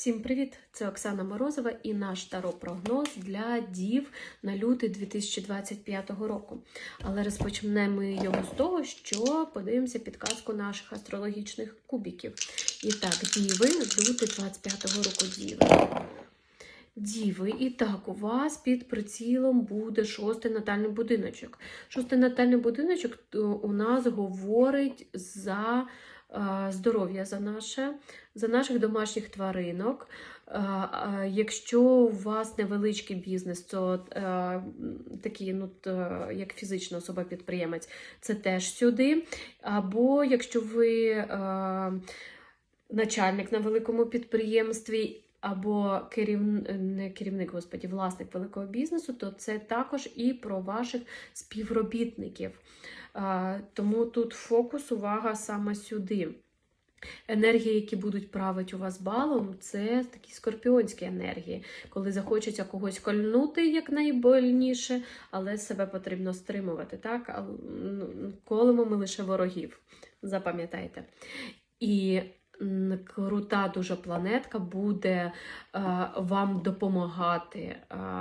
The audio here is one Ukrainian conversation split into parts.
Всім привіт! Це Оксана Морозова і наш таро-прогноз для дів на лютий 2025 року. Але розпочнемо його з того, що подивимося підказку наших астрологічних кубіків. І так, діви, лютий 25 року діви. Діви, і так, у вас під прицілом буде шостий натальний будиночок. Шостий натальний будиночок е, у нас говорить за здоров'я за наше, за наших домашніх тваринок. Е, е, Якщо у вас невеличкий бізнес, то такий, ну, як фізична особа-підприємець, це теж сюди. Або якщо ви е, начальник на великому підприємстві, або керів... не керівник, господі, власник великого бізнесу, то це також і про ваших співробітників. Тому тут фокус, увага саме сюди. Енергії, які будуть правити у вас балом, це такі скорпіонські енергії, коли захочеться когось кольнути як найбольніше, але себе потрібно стримувати. Так? Ну, Колимо ми лише ворогів, запам'ятайте. І крута дуже планетка буде е, вам допомагати е,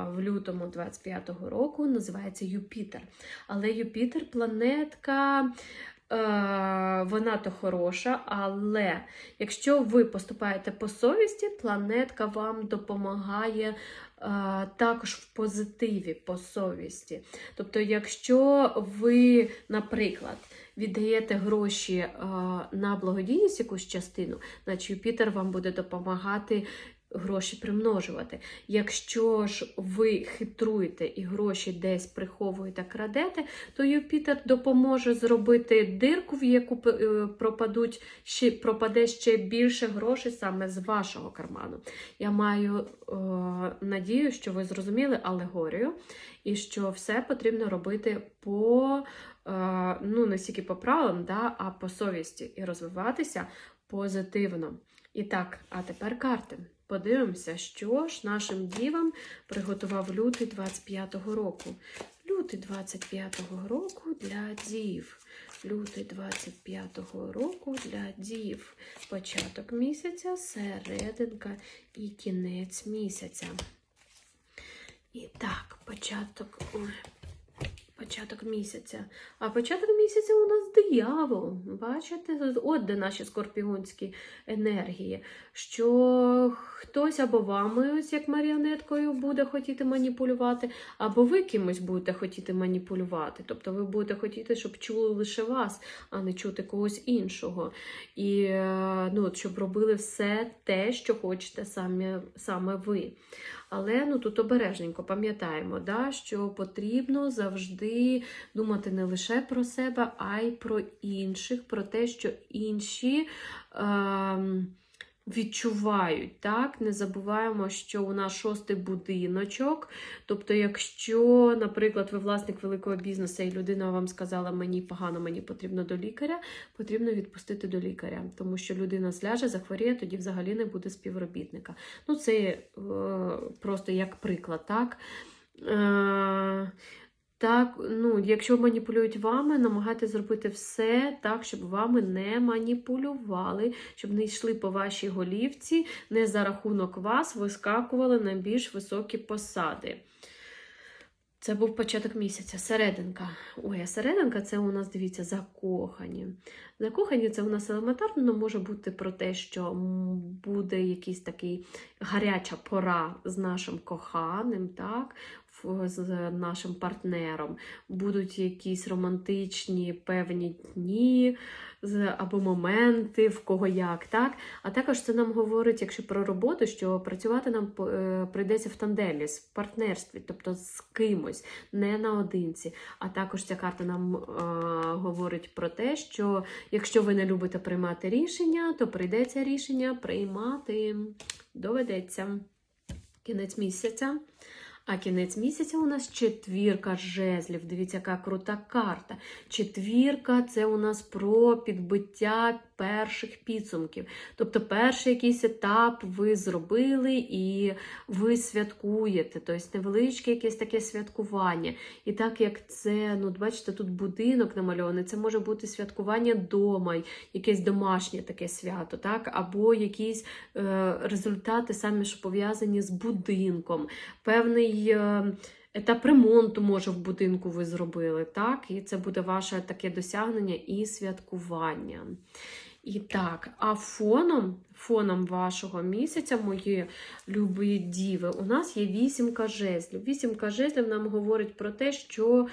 в лютому 25-го року. Називається Юпітер. Але Юпітер планетка. е, Вона то хороша, але якщо ви поступаєте по совісті, планетка вам допомагає також в позитиві по совісті. Тобто, якщо ви, наприклад, віддаєте гроші е, на благодійність якусь частину, значить Юпітер вам буде допомагати гроші примножувати. Якщо ж ви хитруєте і гроші десь приховуєте, крадете, то Юпітер допоможе зробити дирку, в яку е, пропадуть ще, пропаде ще більше грошей саме з вашого карману. Я маю е, надію, що ви зрозуміли алегорію і що все потрібно робити по е, ну, не стільки по правилам, да, а по совісті і розвиватися позитивно. І так, а тепер карти. Подивимося, що ж нашим дівам приготував лютий 25-го року. Лютий 25-го року для дів. Лютий 25-го року для дів. Початок місяця, серединка і кінець місяця. І так, початок. Ой. Початок місяця. А початок місяця у нас диявол. Бачите? От де наші скорпіонські енергії. Що хтось або вами, ось як маріонеткою, буде хотіти маніпулювати, або ви кимось будете хотіти маніпулювати. Тобто ви будете хотіти, щоб чули лише вас, а не чути когось іншого. І е, ну, щоб робили все те, що хочете саме, саме ви. Але ну тут обережненько пам'ятаємо, да, що потрібно завжди думати не лише про себе, а й про інших, про те, що інші. Е- Відчувають, так? Не забуваємо, що у нас шостий будиночок. Тобто, якщо, наприклад, ви власник великого бізнесу і людина вам сказала, мені погано, мені потрібно до лікаря, потрібно відпустити до лікаря, тому що людина зляже, захворіє, тоді взагалі не буде співробітника. Ну, це е, просто як приклад, так? Е, так, ну, якщо маніпулюють вами, намагайтеся зробити все так, щоб вами не маніпулювали, щоб не йшли по вашій голівці, не за рахунок вас вискакували на більш високі посади. Це був початок місяця, серединка. Ой, а серединка це у нас, дивіться, закохані. Закохані це у нас елементарно може бути про те, що буде якийсь такий гаряча пора з нашим коханим, так? Ф- з нашим партнером. Будуть якісь романтичні певні дні або моменти, в кого як, так? А також це нам говорить, якщо про роботу, що працювати нам е, прийдеться в тандемі, в партнерстві, тобто з кимось, не наодинці. А також ця карта нам е, говорить про те, що якщо ви не любите приймати рішення, то прийдеться рішення приймати. Доведеться. Кінець місяця. А кінець місяця у нас четвірка жезлів. Дивіться, яка крута карта. Четвірка це у нас про підбиття перших підсумків. Тобто, перший якийсь етап ви зробили і ви святкуєте, тобто невеличке якесь таке святкування. І так як це, ну, бачите, тут будинок намальований, це може бути святкування вдома, якесь домашнє таке свято, так? або якісь е, результати саме що пов'язані з будинком, певний. Е, Етап ремонту, може, в будинку ви зробили, так? І це буде ваше таке досягнення і святкування. І так, а фоном, фоном вашого місяця, мої любі діви, у нас є вісімка жезлів. Вісімка жезлів нам говорить про те, що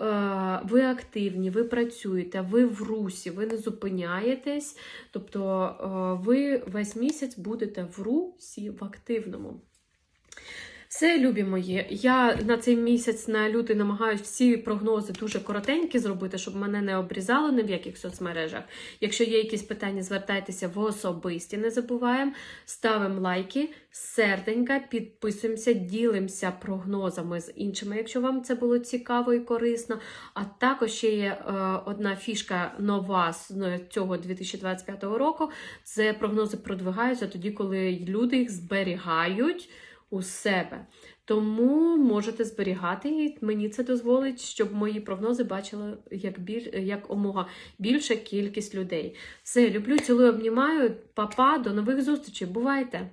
е, ви активні, ви працюєте, ви в русі, ви не зупиняєтесь. Тобто е, ви весь місяць будете в русі, в активному. Все, любі мої. Я на цей місяць на лютий намагаюся всі прогнози дуже коротенькі зробити, щоб мене не обрізало ні в яких соцмережах. Якщо є якісь питання, звертайтеся в особисті. Не забуваємо. Ставимо лайки, серденька, підписуємося, ділимося прогнозами з іншими, якщо вам це було цікаво і корисно. А також ще є е, одна фішка нова з ну, цього 2025 року. Це прогнози продвигаються тоді, коли люди їх зберігають у себе. Тому можете зберігати, і мені це дозволить, щоб мої прогнози бачили як біль, як омога більша кількість людей. Все, люблю, цілую, обнімаю. Па-па, до нових зустрічей. Бувайте!